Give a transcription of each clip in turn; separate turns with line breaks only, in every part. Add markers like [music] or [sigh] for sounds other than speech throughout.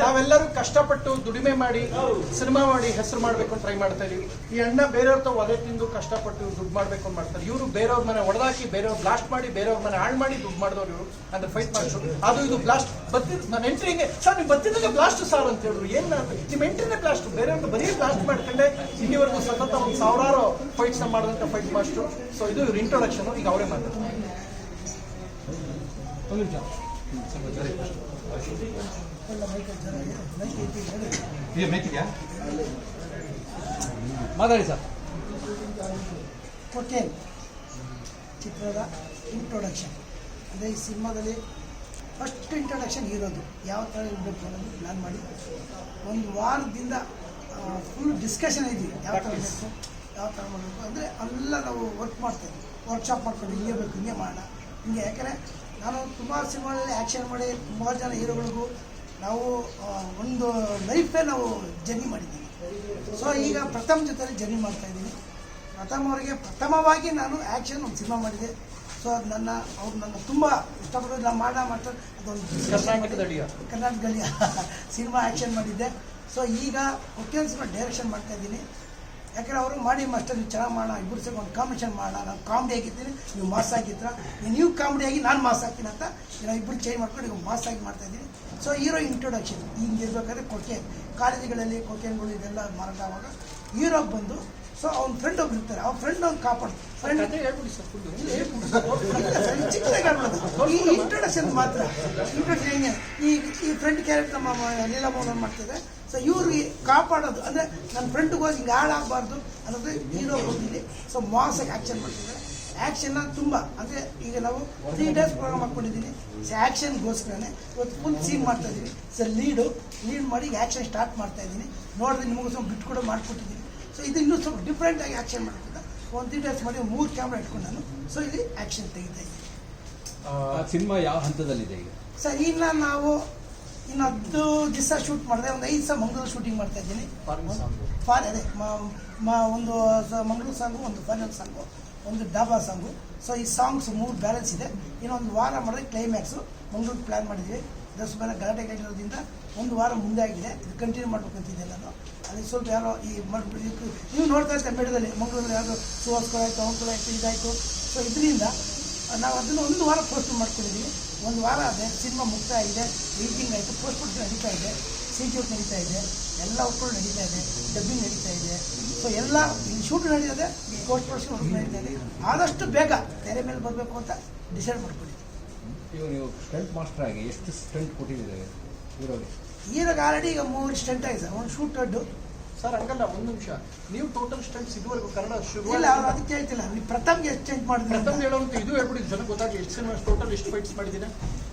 ನಾವೆಲ್ಲರೂ ಕಷ್ಟಪಟ್ಟು ದುಡಿಮೆ ಮಾಡಿ ಸಿನಿಮಾ ಮಾಡಿ ಹೆಸರು ಮಾಡಬೇಕು ಅಂತ ಟ್ರೈ ಮಾಡ್ತಾ ಇದೀವಿ. ಈ ಅಣ್ಣ ಬೇರೆಯವ್ರ ತಾವು ಒಲೆ ತಿಂದು ಕಷ್ಟಪಟ್ಟು ದುಡ್ಡು ಮಾಡ್ಬೇಕು ಅಂತ ಮಾಡ್ತಾರೆ. ಇವರು ಬೇರೆಯವ್ರ ಮನೆ ಒಡೆದಾಕಿ ಬೇರೆಯವ್ರು ಬ್ಲಾಸ್ಟ್ ಮಾಡಿ ಬೇರೆಯವ್ರ ಮನೆ ಹಾಳು ಮಾಡಿ ದುಡ್ಡು ಮಾಡಿದವ್ರು ಇವರು ಅಂದ್ರೆ ಫೈಟ್ ಮಾಡಿಸೋರು ಅದು ಇದು ಬ್ಲಾಸ್ಟ್ ಬತ್ತಿದ್ ನಾನು ಎಂಟ್ರಿಗೆ ಸರ್ ನೀವು ಬತ್ತಿದಾಗ ಬ್ಲಾಸ್ಟ್ ಸಾರ್ ಅಂತ ಹೇಳಿದ್ರು. ಏನ್ ನಿಮ್ಮ ಎಂಟ್ರಿನೇ ಬ್ಲಾಸ್ಟ್ ಬೇರೆಯವ್ರನ್ನ ಬರೀ ಬ್ಲಾಸ್ಟ್ ಮಾಡ್ಕೊಂಡೆ ಇಲ್ಲಿವರೆಗೂ ಸತತ ಒಂದು ಸಾವಿರಾರು ಫೈಟ್ಸ್ ಮಾಡಿದಂಥ ಫೈಟ್ ಮಾಸ್ಟರ್ ಸೊ ಇದು ಇವ್ರ ಇಂಟ್ರೊಡಕ್ಷನ್ ಈಗ ಅವರೇ ಮಾಡ್ತಾರೆ.
ಒಂದು ನಿಮಿಷ ಮಾತಾಡಿ ಸರ್.
ಕೊಕೇನ್ ಚಿತ್ರದ ಇಂಟ್ರೊಡಕ್ಷನ್ ಅಂದರೆ ಈ ಸಿನಿಮಾದಲ್ಲಿ ಫಸ್ಟ್ ಇಂಟ್ರೊಡಕ್ಷನ್ ಇರೋದು ಯಾವ ಥರ ಇರಬೇಕು ಅನ್ನೋದು ಪ್ಲ್ಯಾನ್ ಮಾಡಿ. ಒಂದು ವಾರದಿಂದ ಫುಲ್ ಡಿಸ್ಕಷನ್ ಇದ್ವಿ ಯಾವ ಥರ ಇರಬೇಕು ಯಾವ ಥರ ಮಾಡಬೇಕು ಅಂದರೆ ಎಲ್ಲ ನಾವು ವರ್ಕ್ ಮಾಡ್ತಾಯಿದ್ವಿ ವರ್ಕ್ಶಾಪ್ ಮಾಡ್ಕೊಂಡು ಹಿಂಗೆ ಬೇಕು ಹಿಂಗೆ ಮಾಡೋಣ. ಹಿಂಗೆ ಯಾಕೆಂದರೆ ನಾನು ತುಂಬ ಸಿನಿಮಾಗಳಲ್ಲಿ ಆ್ಯಕ್ಷನ್ ಮಾಡಿ ತುಂಬ ಜನ ಹೀರೋಗಳಿಗೂ ನಾವು ಒಂದು ಲೈಫೇ ನಾವು ಜರ್ನಿ ಮಾಡಿದ್ದೀವಿ. ಸೊ ಈಗ ಪ್ರಥಮ ಜೊತೆಲಿ ಜರ್ನಿ ಮಾಡ್ತಾ ಇದ್ದೀನಿ. ಪ್ರಥಮ ಅವರಿಗೆ ಪ್ರಥಮವಾಗಿ ನಾನು ಆ್ಯಕ್ಷನ್ ಒಂದು ಸಿನಿಮಾ ಮಾಡಿದೆ. ಸೊ ಅದು ನನ್ನ ಅವ್ರು ನನ್ನ ತುಂಬ ಇಷ್ಟಪಡೋದು. ನಾನು ಮಾಡ ಮಾಡ್ತಾರೆ ಅದೊಂದು ಕರ್ನಾಟಕದಲ್ಲಿ [laughs] ಸಿನಿಮಾ ಆ್ಯಕ್ಷನ್ ಮಾಡಿದ್ದೆ. ಸೊ ಈಗ ಒಕ್ಕೇನ್ ಸಿನಿಮಾ ಡೈರೆಕ್ಷನ್ ಮಾಡ್ತಾ ಇದ್ದೀನಿ. ಯಾಕಂದ್ರೆ ಅವರು ಮಾಡಿ ಮಾಸ್ಟರ್ ನೀವು ಚೆನ್ನಾಗಿ ಮಾಡೋಣ ಇಬ್ಬರು ಸೇರಿ ಒಂದು ಕಾಂಬಿನೇಷನ್ ಮಾಡೋಣ ನಾನು ಕಾಮಿಡಿ ಆಗಿದ್ದೀನಿ ನೀವು ಮಾಸ್ ಆಗಿದ್ರ ನೀವು ಕಾಮಿಡಿ ಆಗಿ ನಾನು ಮಾಸ್ ಹಾಕ್ತೀನಿ ಅಂತ ನಾವು ಇಬ್ಬರು ಚೇಂಜ್ ಮಾಡ್ಕೊಂಡು ಈಗ ಮಾಸ್ ಆಗಿ ಮಾಡ್ತಾ ಇದ್ದೀನಿ. ಸೊ ಹೀರೋ ಇಂಟ್ರೊಡಕ್ಷನ್ ಹಿಂಗೆ ಇರ್ಬೇಕಾದ್ರೆ ಕೊಕೆ ಕಾಲೇಜುಗಳಲ್ಲಿ ಕೊಕೆನ್ಗಳು ಇದೆಲ್ಲ ಮಾರಾಟ ಆವಾಗ ಹೀರೋ ಬಂದು ಸೊ ಅವ್ನ ಫ್ರೆಂಡ್ ಒಬ್ರು ಇರ್ತಾರೆ. ಅವ್ರ ಫ್ರೆಂಡ್ ಅವ್ನು ಕಾಪಾಡ್ತಾರೆ. ಫ್ರೆಂಡ್
ಅಂತ ಹೇಳ್ಬಿಡಿ ಸರ್ ಫುಲ್ಲು
ಇಂಟ್ರೊಡಕ್ಷನ್ ಮಾತ್ರ. ಇಂಟ್ರೊಡಕ್ಷನ್ ಹೆಂಗೆ? ಈ ಈ ಫ್ರೆಂಡ್ ಕ್ಯಾರೆಕ್ಟರ್ ನಮ್ಮ ಲೀಲಾಮೋಹನ್ ಮಾಡ್ತಿದೆ ಸೊ ಇವ್ರಿಗೆ ಕಾಪಾಡೋದು ಅಂದರೆ ನನ್ನ ಫ್ರೆಂಡ್ಗೋಗಿ ಹಿಂಗೆ ಹಾಳಾಗಬಾರ್ದು ಅನ್ನೋದು ಹೀರೋ ಬಂದಿದೆ ಸೊ ಮಾಸಾಗಿ ಆ್ಯಕ್ಷನ್ ಮಾಡ್ತಿದ್ದಾರೆ. ಆ್ಯಕ್ಷನ್ನ ತುಂಬ ಅಂದರೆ ಈಗ ನಾವು ತ್ರೀ ಡೇಸ್ ಪ್ರೋಗ್ರಾಮ್ ಹಾಕ್ಕೊಂಡಿದ್ದೀನಿ ಸೊ ಆ್ಯಕ್ಷನ್ಗೋಸ್ಕರನೇ ಇವತ್ತು ಫುಲ್ ಸೀನ್ ಮಾಡ್ತಾ ಇದ್ದೀನಿ. ಸೊ ಲೀಡು ಲೀಡ್ ಮಾಡಿ ಈಗ ಆ್ಯಕ್ಷನ್ ಸ್ಟಾರ್ಟ್ ಮಾಡ್ತಾ ಇದ್ದೀನಿ. ನೋಡಿದ್ರೆ ನಿಮಗೂ ಸ್ವಲ್ಪ ಬಿಟ್ಟು ಕೂಡ ಮಾಡಿಕೊಟ್ಟಿದ್ದೀನಿ. ಸೊ ಇದು ಇನ್ನೂ ಸ್ವಲ್ಪ ಡಿಫ್ರೆಂಟಾಗಿ ಆ್ಯಕ್ಷನ್ ಮಾಡ್ತಿದ್ದ ಒಂದು ತ್ರೀ ಡೇಸ್ ಮಾಡಿ ಮೂರು ಕ್ಯಾಮ್ರಾ ಇಟ್ಕೊಂಡು ನಾನು ಸೊ ಇಲ್ಲಿ ಆ್ಯಕ್ಷನ್ ತೆಗಿತಾ ಇದ್ದೀನಿ.
ಸಿನಿಮಾ ಯಾವ ಹಂತದಲ್ಲಿದೆ ಈಗ?
ಸರ್ ಇನ್ನು ನಾವು ಇನ್ನು ಹತ್ತು ದಿವಸ ಶೂಟ್ ಮಾಡಿದೆ ಒಂದು ಐದು ದಿವಸ ಮಂಗಳೂರು ಶೂಟಿಂಗ್ ಮಾಡ್ತಾ ಇದ್ದೀನಿ. ಫಾರ್ ಅದೇ ಒಂದು ಮಂಗ್ಳೂರು ಸಾಂಗು ಒಂದು ಫೈನಲ್ ಸಾಂಗು ಒಂದು ಡಾಬಾ ಸಾಂಗು ಸೊ ಈ ಸಾಂಗ್ಸ್ ಮೂರು ಬ್ಯಾಲೆನ್ಸ್ ಇದೆ. ಇನ್ನೊಂದು ವಾರ ಮಾಡಿದ್ರೆ ಕ್ಲೈಮ್ಯಾಕ್ಸು ಮಂಗಳೂರು ಪ್ಲ್ಯಾನ್ ಮಾಡಿದ್ವಿ. ದಸ್ ಮೇಲೆ ಗಲಾಟೆಗಳಿರೋದ್ರಿಂದ ಒಂದು ವಾರ ಮುಂದೆ ಆಗಿದೆ. ಇದು ಕಂಟಿನ್ಯೂ ಮಾಡ್ಬೇಕಂತಿದ್ದೆ ನಾನು ಅಲ್ಲಿ ಸ್ವಲ್ಪ ಯಾರೋ ಈ ಮಾಡಿಬಿಟ್ಟು ನೀವು ನೋಡ್ತಾ ಇರ್ತಾರೆ ಮೇಡದಲ್ಲಿ ಮಂಗಳೂರಲ್ಲಿ ಯಾವುದು ಸುವಾಸ್ಕರ ಆಯಿತು ಅಂಕುಳ ಆಯಿತು ಇದಾಯಿತು. ಸೊ ಇದರಿಂದ ನಾವು ಅದನ್ನು ಒಂದು ವಾರ ಪೋಸ್ಟ್ ಮಾಡ್ಕೊಂಡಿದ್ದೀವಿ ಒಂದು ವಾರ ಆದರೆ ಸಿನಿಮಾ ಮುಗ್ತಾ ಇದೆ ಮೀಟಿಂಗ್ ಆಯಿತು ಪೋಸ್ಟ್ ಪ್ರೊಡಕ್ಷನ್ ನಡೀತಾ ಇದೆ ಸೀಕ್ಯೂಟ್ ನಡೀತಾ ಇದೆ ಎಲ್ಲ ವರ್ಕ್ಗಳು ನಡೀತಾ ಇದೆ ಡಬ್ಬಿಂಗ್ ನಡೀತಾ ಇದೆ. ಸೊ ಎಲ್ಲ ಶೂಟ್ ನಡೀತದೆ ಪೋಸ್ಟ್ ಪ್ರೊಡಕ್ಷನ್ ವರ್ಕ್ ನಡೀತಾ ಇದೆ. ಆದಷ್ಟು ಬೇಗ ತೆರೆ ಮೇಲೆ ಬರಬೇಕು ಅಂತ ಡಿಸೈಡ್ ಮಾಡ್ಕೊಂಡಿದ್ದೀವಿ
ಇವಾಗ ನೀವು ಸ್ಟಂಟ್ ಮಾಸ್ಟರ್ ಆಗಿ ಎಷ್ಟು ಸ್ಟಂಟ್ ಕೊಟ್ಟಿದ್ದೀರಿ ಹೀರೋಗೆ
ಈಗ ಆಲ್ರೆಡಿ ಈಗ ಮೂರು ಸ್ಟಂಟ್ ಆಗಿದೆ. ಒಂದು ಶೂಟ್ ಅಡ್ಡು
ಸರ್ ಹಂಗಲ್ಲ ಒಂದು ನಿಮಿಷ. ನೀವು ಟೋಟಲ್ ಸ್ಟಂಟ್ಸ್ ಇದುವರೆಗೂ ಕನ್ನಡ ಶುರು
ಇಲ್ಲ ಅವ್ರು ಅದಕ್ಕೆ ಹೇಳ್ತಿಲ್ಲ. ನೀವು ಪ್ರಥಮ್ಗೆ ಎಷ್ಟು ಚೇಂಜ್
ಪ್ರಥಮ
ಪ್ರಥಮ್
ಹೇಳೋಂತ ಇದು ಹೇಳ್ಬಿಡಿ ಜನಕ್ಕೆ ಗೊತ್ತಾಗಲಿ ಎಷ್ಟು ಸಿನಿಮಾ ಟೋಟಲ್ ಎಷ್ಟು ಫೈಟ್ಸ್ ಮಾಡಿದ್ದೀನಿ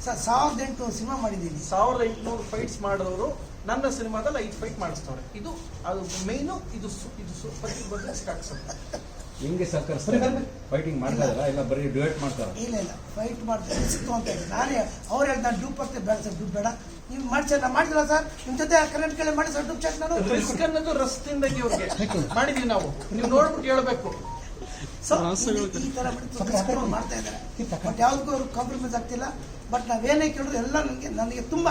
ಸರ್ ಸಾವಿರದ ಎಂಟು ಸಿನಿಮಾ ಮಾಡಿದ್ದೀನಿ.
ಸಾವಿರದ ಎಂಟುನೂರು ಫೈಟ್ಸ್ ಮಾಡಿದವರು ನನ್ನ ಸಿನಿಮಾದಲ್ಲಿ ಐದು ಫೈಟ್ ಮಾಡಿಸ್ತವ್ರೆ ಇದು ಅದು ಮೇಯ್ನು ಇದು ಸು- ಇದು ಸೂಪರ್ ಬಂದ್ರೆ ಸಾಕ್ಸತ್ತೆ
ಹೆಂಗೆ ಸಹಕರಿಸ್ತಾರೆ? ಫೈಟಿಂಗ್ ಮಾಡ್ತಾರಲ್ಲ ಇಲ್ಲ. ಬರೀ ಡಿವೇಟ್ ಮಾಡ್ತಾರೆ?
ಇಲ್ಲ ಇಲ್ಲ. ಫೈಟ್ ಮಾಡ್ತಾರೆ. ಸಿಕ್ಕು ಅಂತ ಹೇಳಿ. ನಾನೇ ಅವ್ರು ಹೇಳ್ದ ನಾನು ಡೂಪ್ ಆಗ್ತದೆ ಬೇಡ ಸರ್ ದುಡ್ಡು ಬೇಡ. ನೀವು ಮಾಡಿ ಸರ್ ನಾನು ಮಾಡಿದಿಲ್ಲ ಸರ್ ನಿಮ್ಮ ಜೊತೆ ಕರ್ನಾಟಕದಲ್ಲಿ ಮಾಡಿ ಸರ್ ಡೂಪ್ ಚೆಕ್ ನಾನು
ರಿಸ್ಕ್ ಅನ್ನೋದು ರಸ್ತಿಂದ ಇವ್ರಿಗೆ. ಮಾಡಿದೀವಿ ನಾವು. ನೀವು ನೋಡ್ಬಿಟ್ಟು ಹೇಳ್ಬೇಕು.
ಈ ಥರ ಬಿಟ್ಟು ಮಾಡ್ತಾ ಇದ್ದಾರೆ. ಬಟ್ ಯಾವುದಕ್ಕೂ ಅವ್ರಿಗೆ ಕಾಂಪ್ರಮೈಸ್ ಆಗ್ತಿಲ್ಲ. ಬಟ್ ನಾವೇನೇ ಕೇಳಿದ್ರು ಎಲ್ಲ ನನಗೆ ನನಗೆ ತುಂಬ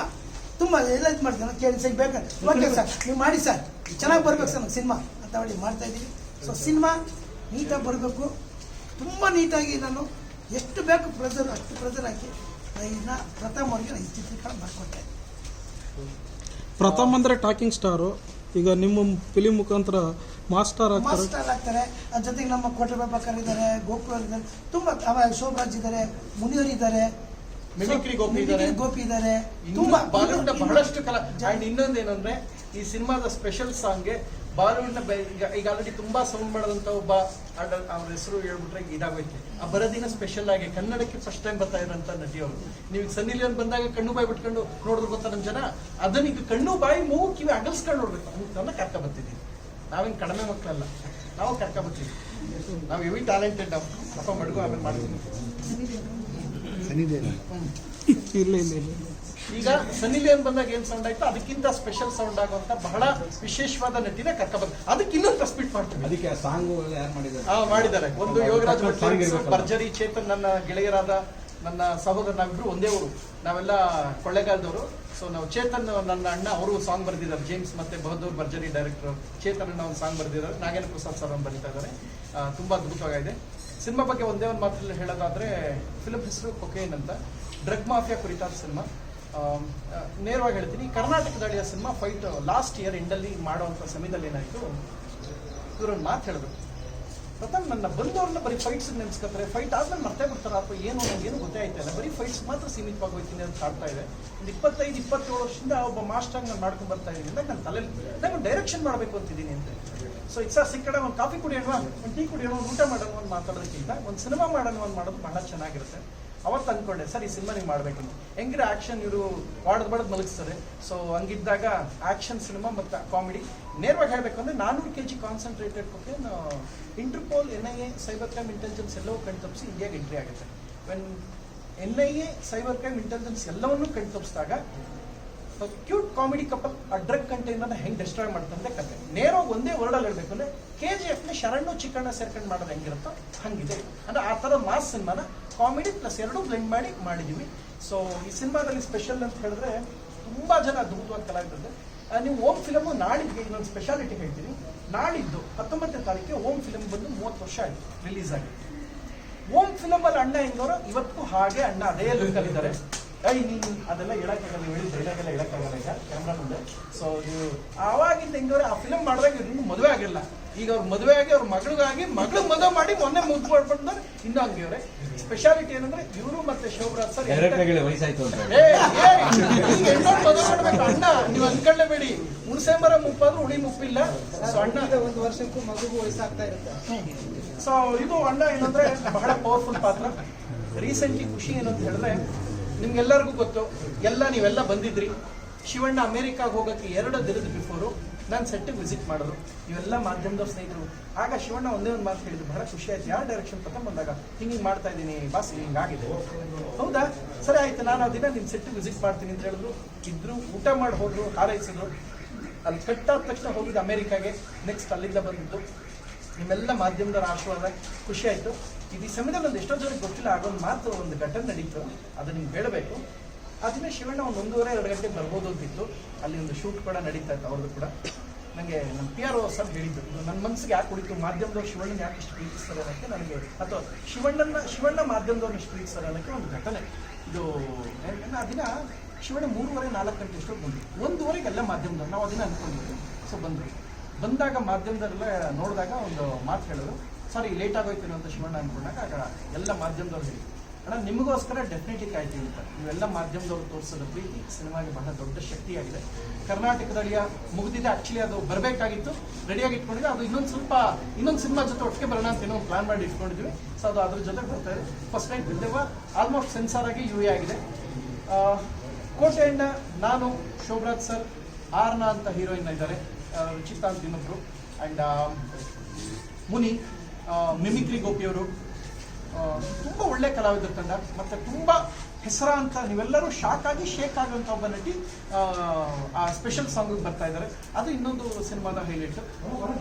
ತುಂಬ ಎಲ್ಲ ಇದು ಮಾಡ್ತೀನಿ. ನಾನು ಕೇಳಿ ಸರ್ ಬೇಕು ಓಕೆ ಸರ್ ನೀವು ಮಾಡಿ ಸರ್ ಚೆನ್ನಾಗಿ ಬರ್ಬೇಕು ಸರ್ ನಮ್ಮ ಸಿನಿಮಾ ಅಂತ ಹೇಳಿ ಮಾಡ್ತಾ ಇದ್ದೀವಿ. ಸೊ ಸಿನಿಮಾ ನೀಟಾಗಿ ಬರಬೇಕು. ತುಂಬ ನೀಟಾಗಿ ನಾನು ಎಷ್ಟು ಬೇಕು ಪ್ರೆಸರ್ ಅಷ್ಟು ಪ್ರೆಸರ್ ಹಾಕಿ ಇದನ್ನ ಪ್ರಥಮ ಅವ್ರಿಗೆ ನಾನು ಈ ಚಿತ್ರೀಕರಣ ಮಾಡ್ಕೊಡ್ತಾ ಇದ್ದೀನಿ.
ಪ್ರಥಮ್ ಅಂದ್ರೆ ಟಾಕಿಂಗ್ ಸ್ಟಾರು ಈಗ ನಿಮ್ಮ ಫಿಲಿಂ ಮುಖಾಂತರ ಮಾಸ್ಟರ್ ಆಗ್ತಾರೆ.
ಮಾಸ್ಟರ್ ಆಗ್ತಾರೆ. ಅದ್ರ ಜೊತೆಗೆ ನಮ್ಮ ಕೋಟೆ ಬಾಬಾಕರ್ ಇದ್ದಾರೆ ಗೋಕುಲ್ ಇದ್ದಾರೆ. ತುಂಬ ಶೋಭರಾಜ್ ಇದ್ದಾರೆ ಮುನಿಯರ್ ಇದ್ದಾರೆ.
ಮಿಮಿಕ್ರಿ ಗೋಪಿ ಇದ್ದಾರೆ.
ಗೋಪಿ ಇದ್ದಾರೆ.
ತುಂಬಾ ಬಾಲಿವುಡ್ ಬಹಳಷ್ಟು ಕಲಾ
ಇನ್ನೊಂದೇನಂದ್ರೆ
ಅಂಡ್ ಇನ್ನೊಂದು ಏನಂದ್ರೆ ಈ ಸಿನಿಮಾದ ಸ್ಪೆಷಲ್ ಸಾಂಗ್ಗೆ ಬಾಲಿವುಡ್ನ ಬೆ- ಈಗ ಆಲ್ರೆಡಿ ತುಂಬಾ ಸೌಂಡ್ ಮಾಡಿದಂಥ ಒಬ್ಬ ಆಡಲ್ ಅವ್ರ ಹೆಸರು ಹೇಳ್ಬಿಟ್ರೆ ಇದಾಗೋಯ್ತು. ಆ ಬರದಿನ ಸ್ಪೆಷಲ್ ಆಗಿ ಕನ್ನಡಕ್ಕೆ ಫಸ್ಟ್ ಟೈಮ್ ಬರ್ತಾ ಇರೋಂಥ ನಟಿಯವರು ನೀವು ಸನ್ನಿ ಲಿಯೋನ್ ಬಂದಾಗ ಕಣ್ಣು ಬಾಯಿ ಬಿಟ್ಕೊಂಡು ನೋಡಿದ್ರು ಗೊತ್ತಾ ನಮ್ಮ ಜನ? ಅದನ್ನ ಈಗ ಕಣ್ಣು ಬಾಯಿ ಮೂಗು ಕಿವಿ ಅಗಲ್ಸ್ಕೊಂಡು ನೋಡ್ಬೇಕು. ಅಂತ ಕರ್ಕ ಬರ್ತಿದ್ದೀವಿ ನಾವೇನು ಕಡಿಮೆ ಮಕ್ಕಳಲ್ಲ ನಾವು ಕರ್ಕ ಬರ್ತೀವಿ. ನಾವು ಎವಿ ಟ್ಯಾಲೆಂಟೆಡ್ ಅಪ್ಪ ಮಡ್ಗು ಆಮೇಲೆ ಮಾಡ್ತೀವಿ
ಇಲ್ಲ ಇಲ್ಲ ಇಲ್ಲ.
ಈಗ ಸನ್ನಿ ಲಿಯೋನ್ ಬಂದಾಗ ಏನ್ ಸೌಂಡ್ ಆಯ್ತು? ಅದಕ್ಕಿಂತ ಸ್ಪೆಷಲ್ ಸೌಂಡ್ ಆಗುವಂತ ಬಹಳ ವಿಶೇಷವಾದ ನಟಿನ ಬಂದ ಅದಕ್ಕೆ ಇನ್ನೊಂದು ರೆಸ್ಪೀಟ್ ಮಾಡ್ತೀವಿ.
ಅದಕ್ಕೆ ಸಾಂಗ್ ಸಾಂಗು ಯಾರು ಮಾಡಿದ್ದಾರೆ?
ಹಾ ಮಾಡಿದ್ದಾರೆ. ಒಂದು ಯೋಗರಾಜ್. ಭರ್ಜರಿ ಚೇತನ್ ನನ್ನ ಗೆಳೆಯರಾದ ನನ್ನ ಸಹೋದರ ನಾವಿಬ್ರು ಒಂದೇ ಊರು. ನಾವೆಲ್ಲ ಕೊಳ್ಳೇಗಾಲದವರು. ಸೊ ನಾವು ಚೇತನ್ ನನ್ನ ಅಣ್ಣ ಅವರು ಸಾಂಗ್ ಬರೆದಿದ್ದಾರೆ. ಜೇಮ್ಸ್ ಮತ್ತೆ ಬಹದ್ದೂರ್ ಭರ್ಜರಿ ಡೈರೆಕ್ಟರ್ ಚೇತನ್ ಅಣ್ಣ ಒಂದು ಸಾಂಗ್ ಬರೆದಿದ್ದಾರೆ. ನಾಗೇಂದ್ರ ಪ್ರಸಾದ್ ಸರ್ ಅವ್ರು ಬರೀತಾ ಇದ್ದಾರೆ ತುಂಬಾ ಅದ್ಭುತವಾಗಿದೆ. ಸಿನಿಮಾ ಬಗ್ಗೆ ಒಂದೇ ಒಂದು ಮಾತಲ್ಲಿ ಹೇಳೋದಾದ್ರೆ ಫಿಲಮ್ ಹೆಸರು ಕೊಕೇನ್ ಅಂತ. ಡ್ರಗ್ ಮಾಫಿಯಾ ಕುರಿತಾದ ಸಿನಿಮಾ. ನೇರವಾಗಿ ಹೇಳ್ತೀನಿ ಕರ್ನಾಟಕದಳಿಯ ಸಿನಿಮಾ ಫೈಟ್ ಲಾಸ್ಟ್ ಇಯರ್ ಎಂಡಲ್ಲಿ ಮಾಡುವಂಥ ಸಮಯದಲ್ಲಿ ಏನಾಯಿತು? ಇವರೊಂದು ಮಾತು ಹೇಳಿದ್ರು ಪ್ರಥಮ್ ನನ್ನ ಬಂದವ್ರನ್ನ ಬರೀ ಫೈಟ್ಸ್ ನೆನ್ಸ್ಕೊತಾರೆ ಫೈಟ್ ಆದ್ಮೇಲೆ ಮರ್ತೇ ಬಿಡ್ತಾರೆ ಅಥವಾ ಏನು ಏನು ಗೊತ್ತೇ ಆಯ್ತಲ್ಲ ಬರೀ ಫೈಟ್ಸ್ ಮಾತ್ರ ಸೀಮಿತವಾಗಿ ಹೋಗ್ತೀನಿ ಅಂತ ಕಾಡ್ತಾ ಇದೆ. ಒಂದು ಇಪ್ಪತ್ತೈದು, ಇಪ್ಪತ್ತೇಳು ವರ್ಷದಿಂದ ಒಬ್ಬ ಮಾಸ್ಟರ್ ನಾನು ಮಾಡ್ಕೊಂಡು ಬರ್ತಾ ಇದ್ದೀನಿ. ಅಂತ ನನ್ನ ತಲೆಯಲ್ಲಿ ನಾನು ಡೈರೆಕ್ಷನ್ ಮಾಡಬೇಕು ಅಂತಿದ್ದೀನಿ ಅಂತ. ಸೊ ಇಟ್ಸ್ ಆ ಸಿಕ್ಕಡ ಒಂದು ಕಾಫಿ ಕುಡಿಯೋಣ, ಒಂದು ಟೀ ಕುಡಿಯೋಣ ಊಟ ಮಾಡೋಣ ಒಂದು ಮಾತಾಡೋದಕ್ಕಿಂತ ಒಂದು ಸಿನಿಮಾ ಮಾಡೋಣ ಒಂದು ಮಾಡೋದು ಬಹಳ ಚೆನ್ನಾಗಿರುತ್ತೆ. ಅವತ್ತು ಅಂದ್ಕೊಂಡೆ ಸರ್, ಈ ಸಿನಿಮಾ ಮಾಡಬೇಕು ಹೆಂಗಿರೋ ಆಕ್ಷನ್ ಇವರು ಬಾಡದ್ ಬಡದ್ ಮಲಗಿಸ್ತಾರೆ. ಸೊ ಹಂಗಿದ್ದಾಗ ಆಕ್ಷನ್ ಸಿನಿಮಾ ಮತ್ತು ಕಾಮಿಡಿ ನೇರವಾಗಿ ಹೇಳಬೇಕು ಅಂದರೆ ನಾನ್ನೂರು ಕೆ ಜಿ ಕಾನ್ಸಂಟ್ರೇಟೆಡ್ ಕೊಟ್ಟೆ Interpol N I A cyber crime intelligence ಎಲ್ಲವೂ ಕಣ್ತಪ್ಪಿಸಿ ಇಂಡಿಯಾಗೆ ಎಂಟ್ರಿ ಆಗುತ್ತೆ. When N I A cyber crime intelligence ಎಲ್ಲವನ್ನೂ ಕಣ್ತಪ್ಪಿಸಿದಾಗ ಕ್ಯೂಟ್ ಕಾಮಿಡಿ ಕಪಲ್ ಆ ಡ್ರಗ್ ಕಂಟೈನರ್ನ ಹೆಂಗೆ ಡಿಸ್ಟ್ರಾಯ್ ಮಾಡ್ತಂತೆ ಕತೆ. ನೇರ ಒಂದೇ ವರ್ಡಲ್ಲಿ ಹೇಳಬೇಕು ಅಂದರೆ ಕೆ ಜಿ ಎಫ್ನ ಶರಣು ಚಿಕ್ಕಣ್ಣ ಸೇರ್ಕೊಂಡು ಮಾಡೋದು ಹೆಂಗಿರುತ್ತೋ ಹಂಗಿದೆ. ಅಂದರೆ ಆ ಥರ ಮಾಸ್ ಸಿನಿಮಾನ ಕಾಮಿಡಿ ಪ್ಲಸ್ ಎರಡು ಬ್ಲೆಂಡ್ ಮಾಡಿ ಮಾಡಿದೀವಿ. ಸೊ ಈ ಸಿನಿಮಾದಲ್ಲಿ ಸ್ಪೆಷಲ್ ಅಂತ ಹೇಳಿದ್ರೆ ತುಂಬಾ ಜನ ಅದ್ಭುತವಾದ ಕಲಾವಿದರಿದೆ ನೀವು ಓಮ್ ಫಿಲಮ್ ನಾಳಿದ್ದು ಇನ್ನೊಂದು ಸ್ಪೆಷಾಲಿಟಿ ಹೇಳ್ತೀನಿ. ನಾಳಿದ್ದು ಹತ್ತೊಂಬತ್ತನೇ ತಾರೀಕಿಗೆ ಓಮ್ ಫಿಲಮ್ ಬಂದು ಮೂವತ್ತು ವರ್ಷ ಆಯ್ತು ರಿಲೀಸ್ ಆಗಿ. ಓಮ್ ಫಿಲಮಲ್ಲಿ ಅಣ್ಣ ಹೆಂಗವರು? ಇವತ್ತು ಹಾಗೆ ಅಣ್ಣ, ಅದೇ ಲುಕ್ ಅಲ್ಲಿದ್ದಾರೆ. ಐ ನೀನು ಅದೆಲ್ಲ ಹೇಳಕ್ಕಾಗಲ್ಲ ನೀವು ಹೇಳಿದ ಡೈಲಾಗ್ ಎಲ್ಲ ಹೇಳಕ್ಕಾಗಲ್ಲ ಈಗ ಕ್ಯಾಮ್ರಾ ಮುಂದೆ. ಸೊ ನೀವು ಆವಾಗಿಂದ ಹೆಂಗವ್ರೆ ಆ ಫಿಲಮ್ ಮಾಡಿದಾಗ ಇನ್ನು ಮದುವೆ ಆಗಿಲ್ಲ. ಈಗ ಅವ್ರ ಮದುವೆ ಆಗಿ ಅವ್ರ ಮಗಳಿಗಾಗಿ ಮಗಳು ಮದುವೆ ಮಾಡಿ ಮೊನ್ನೆ ಮುದ್ದು ಮಾಡ್ಬಿಟ್ಟು ಇನ್ನೂ ಹಂಗಿವ್ರೆ ಸ್ಪೆಷಾಲಿಟಿ ಏನಂದ್ರೆ ಇವರು ಮತ್ತೆ ಶೋಭರಾಜ್ ಸರ್
ವಯಸ್ಸಾಯ್ತು
ಮದುವೆ ಮಾಡ್ಬೇಕು ಅಣ್ಣ ನೀವು ಅನ್ಕೊಳ್ಳೇಬೇಡಿ ಹುಣಸೆ ಮರ ಮುಪ್ಪಾದ್ರೂ ಉಳಿ ಮುಪ್ಪಿಲ್ಲ. ಸೊ ಅಣ್ಣ
ಒಂದು ವರ್ಷಕ್ಕೂ ಮಗುಗೂ ವಯಸ್ಸಾಗ್ತಾ ಇರುತ್ತೆ.
ಸೊ ಇದು ಅಣ್ಣ ಏನಂದ್ರೆ ಬಹಳ ಪವರ್ಫುಲ್ ಪಾತ್ರ. ರೀಸೆಂಟ್ಲಿ ಖುಷಿ ಏನಂತ ಅಂತ ಹೇಳಿದ್ರೆ ನಿಮ್ಗೆಲ್ಲರಿಗೂ ಗೊತ್ತು, ಎಲ್ಲ ನೀವೆಲ್ಲ ಬಂದಿದ್ರಿ. ಶಿವಣ್ಣ ಅಮೆರಿಕಾಗೆ ಹೋಗೋಕ್ಕೆ ಎರಡು ದಿನದ ಬಿಫೋರು ನಾನು ಸೆಟ್ಟಿಗೆ ವಿಸಿಟ್ ಮಾಡಿದ್ರು. ಇವೆಲ್ಲ ಮಾಧ್ಯಮದ ಸ್ನೇಹಿತರು. ಆಗ ಶಿವಣ್ಣ ಒಂದೇ ಒಂದು ಮಾತು ಹೇಳಿದ್ರು, ಬಹಳ ಖುಷಿ ಆಯ್ತು ಯಾವ ಡೈರೆಕ್ಷನ್ ತಗೊಂಡ್ ಬಂದಾಗ? ಹಿಂಗೆ ಮಾಡ್ತಾ ಇದ್ದೀನಿ, ಬಾಸ್ ಹಿಂಗಾಗಿದೆ ಹೌದಾ? ಸರಿ ಆಯ್ತು, ನಾನು ಆ ದಿನ ನಿಮ್ಮ ಸೆಟ್ಟಿಗೆ ವಿಸಿಟ್ ಮಾಡ್ತೀನಿ ಅಂತ ಹೇಳಿದ್ರು. ಇದ್ರು, ಊಟ ಮಾಡಿ ಹೋದ್ರು ಹಾರೈಸಿದ್ರು ಅಲ್ಲಿ ಕಟ್ಟಾದ ತಕ್ಷಣ ಹೋಗಿದ್ದು ಅಮೆರಿಕಾಗೆ ನೆಕ್ಸ್ಟ್ ಅಲ್ಲಿಂದ ಬಂದಿದ್ದು. ನಿಮ್ಮೆಲ್ಲ ಮಾಧ್ಯಮದವರ ಆಶೀರ್ವಾದ. ಖುಷಿ ಆಯ್ತು. ಇದು ಈ ಸಮಯದಲ್ಲಿ ಒಂದು ಎಷ್ಟೋ ಜನಕ್ಕೆ ಗೊತ್ತಿಲ್ಲ ಆಗೊಂದು ಮಾತು, ಒಂದು ಘಟನೆ ನಡೀತು, ಅದು ನಿಮ್ಗೆ ಹೇಳಬೇಕು. ಅದನ್ನೇ ಶಿವಣ್ಣ ಒಂದು ಒಂದೂವರೆ, ಎರಡು ಗಂಟೆಗೆ ಬರ್ಬೋದು ಅಂತಿತ್ತು ಅಲ್ಲಿ ಒಂದು ಶೂಟ್ ಕೂಡ ನಡೀತಾ ಇತ್ತು, ಅವ್ರದ್ದು ಕೂಡ. ನನಗೆ ನಮ್ಮ ಪಿ ಆರ್ ಓ ಸರ್ ಹೇಳಿದ್ದು ನನ್ನ ಮನಸ್ಸಿಗೆ ಯಾಕೆ ಕುಡಿತು ಮಾಧ್ಯಮದವ್ರು ಶಿವಣ್ಣನ ಯಾಕೆ ಇಷ್ಟು ಪ್ರೀತಿಸ್ತಾರೆ ಅನ್ನೋಕ್ಕೆ ನನಗೆ, ಅಥವಾ ಶಿವಣ್ಣನ ಶಿವಣ್ಣ ಮಾಧ್ಯಮದವ್ರನ್ನ ಇಷ್ಟು ಪ್ರೀತಿಸ್ತಾರೆ ಅನ್ನೋಕ್ಕೆ ಒಂದು ಘಟನೆ. ಇದು ಆ ದಿನ ಶಿವಣ್ಣ ಮೂರುವರೆ, ನಾಲ್ಕು ಗಂಟೆ ಎಷ್ಟೋ ಬಂದ್ವಿ ಒಂದೂವರೆಗೆ ಎಲ್ಲ ಮಾಧ್ಯಮದವ್ರು, ನಾವು ಅದನ್ನ ಅನ್ಕೊಂಡಿದ್ವಿ. ಸೊ ಬಂದ್ವಿ ಬಂದಾಗ ಮಾಧ್ಯಮದಲ್ಲೆಲ್ಲ ನೋಡಿದಾಗ ಒಂದು ಮಾತು ಹೇಳಿದ್ರು. ಸಾರಿ ಲೇಟ್ ಆಗೋಯ್ತು ಅಂತ ಶಿವಣ್ಣ ಅನ್ಕೊಂಡಾಗ ಆಗ ಎಲ್ಲ ಮಾಧ್ಯಮದವ್ರು ಹೇಳಿ. ಅಣ್ಣ ನಿಮಗೋಸ್ಕರ ಡೆಫಿನೆಟ್ಲಿ ಕಾಯ್ತೀವಿ ಅಂತ. ನೀವೆಲ್ಲ ಮಾಧ್ಯಮದವ್ರು ತೋರಿಸೋದು ಪ್ರೀತಿ ಸಿನಿಮಾಗೆ ಬಹಳ ದೊಡ್ಡ ಶಕ್ತಿಯಾಗಿದೆ. ಕರ್ನಾಟಕದಳಿಯ ಮುಗಿದಿದೆ. ಆಕ್ಚುಲಿ ಅದು ಬರಬೇಕಾಗಿತ್ತು. ರೆಡಿಯಾಗಿ ಇಟ್ಕೊಂಡಿದ್ದೆ. ಅದು ಇನ್ನೊಂದು ಸ್ವಲ್ಪ ಇನ್ನೊಂದು ಸಿನಿಮಾ ಜೊತೆ ಒಟ್ಟಿಗೆ ಬರೋಣ ಅಂತ ಏನೋ ಪ್ಲಾನ್ ಮಾಡಿ ಇಟ್ಕೊಂಡಿದ್ವಿ. ಸೊ ಅದು ಅದ್ರ ಜೊತೆ ಬರ್ತಾ ಇದೆ. ಫಸ್ಟ್ ಟೈಮ್ ಬಿದ್ದೇವ ಆಲ್ಮೋಸ್ಟ್ ಸೆನ್ಸಾರ್ ಆಗಿ ಯು ಆಗಿದೆ. ಆ, ಕೋಟೆಯಣ್ಣ ನಾನು ಶೋಭರಾಜ್ ಸರ್ ಆರ್ನ ಅಂತ ಹೀರೋಯಿನ್ ಇದ್ದಾರೆ. ರುಚಿತಾ ಅಂತ ಇನ್ನೊಬ್ರು. And Muni. ಮಿಮಿಕ್ರಿ ಗೋಪಿಯವರು ತುಂಬ ಒಳ್ಳೆ ಕಲಾವಿದರ ತಂಡ ಮತ್ತೆ ತುಂಬ ಹೆಸರ ಅಂತ ನೀವೆಲ್ಲರೂ ಶಾಕ್ ಆಗಿ ಶೇಕ್ ಆಗುವಂತ ಒಬ್ಬ ನಟಿ ಆ, ಸ್ಪೆಷಲ್ ಸಾಂಗ್ ಬರ್ತಾ ಇದ್ದಾರೆ. ಅದು ಇನ್ನೊಂದು ಸಿನಿಮಾದ ಹೈಲೈಟ್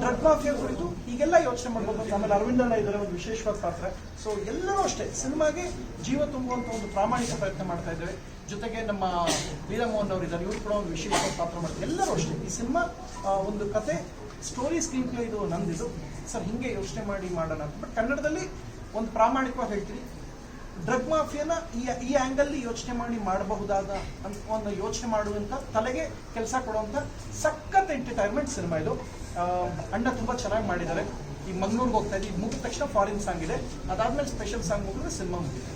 ಡ್ರಗ್ ಮಾಫಿಯಾ ಕುರಿತು ಈಗೆಲ್ಲ ಯೋಚನೆ ಮಾಡಬಹುದು ಆಮೇಲೆ ಅರವಿಂದಣ್ಣ ಇದ್ದಾರೆ ಒಂದು ವಿಶೇಷವಾದ ಪಾತ್ರ. ಸೊ ಎಲ್ಲರೂ ಅಷ್ಟೇ ಸಿನಿಮಾಗೆ ಜೀವ ತುಂಬುವಂತ ಒಂದು ಪ್ರಾಮಾಣಿಕ ಪ್ರಯತ್ನ ಮಾಡ್ತಾ ಇದ್ದಾರೆ. ಜೊತೆಗೆ ನಮ್ಮ ವೀರಮೋಹನ್ ಅವರು ಇದ್ದಾರೆ ಇವರು ಕೂಡ ಒಂದು ವಿಶೇಷವಾದ ಪಾತ್ರ ಮಾಡ್ತಾರೆ. ಎಲ್ಲರೂ ಅಷ್ಟೇ. ಈ ಸಿನಿಮಾ ಒಂದು ಕತೆ ಸ್ಟೋರಿ ಸ್ಕ್ರೀನ್ ಪ್ಲೇ ಇದು ನಂದಿದು. ಸರ್ ಹಿಂಗೆ ಯೋಚನೆ ಮಾಡಿ ಮಾಡೋಣ ಅಂತ. ಬಟ್ ಕನ್ನಡದಲ್ಲಿ ಒಂದು ಪ್ರಾಮಾಣಿಕವಾಗಿ ಹೇಳ್ತೀನಿ. ಡ್ರಗ್ ಮಾಫಿಯಾನ ಈ ಈ ಆ್ಯಂಗಲ್ಲಿ ಯೋಚನೆ ಮಾಡಿ ಮಾಡಬಹುದಾದ ಅಂತ ಒಂದು ಯೋಚನೆ ಮಾಡುವಂಥ ತಲೆಗೆ ಕೆಲಸ ಕೊಡುವಂಥ ಸಖತ್ ಎಂಟರ್ಟೈನ್ಮೆಂಟ್ ಸಿನಿಮಾ ಇದು. ಅಣ್ಣ ತುಂಬ ಚೆನ್ನಾಗಿ ಮಾಡಿದ್ದಾರೆ. ಈ ಮಂಗ್ಳೂರ್ಗೆ ಹೋಗ್ತಾ ಇದ್ದೀವಿ ಮುಗಿದ ತಕ್ಷಣ ಫಾರಿನ್ ಸಾಂಗ್ ಇದೆ. ಅದಾದ್ಮೇಲೆ ಸ್ಪೆಷಲ್ ಸಾಂಗ್ ಮುಗಿದ್ರೆ ಸಿನಿಮಾ ಮುಗಿದೆ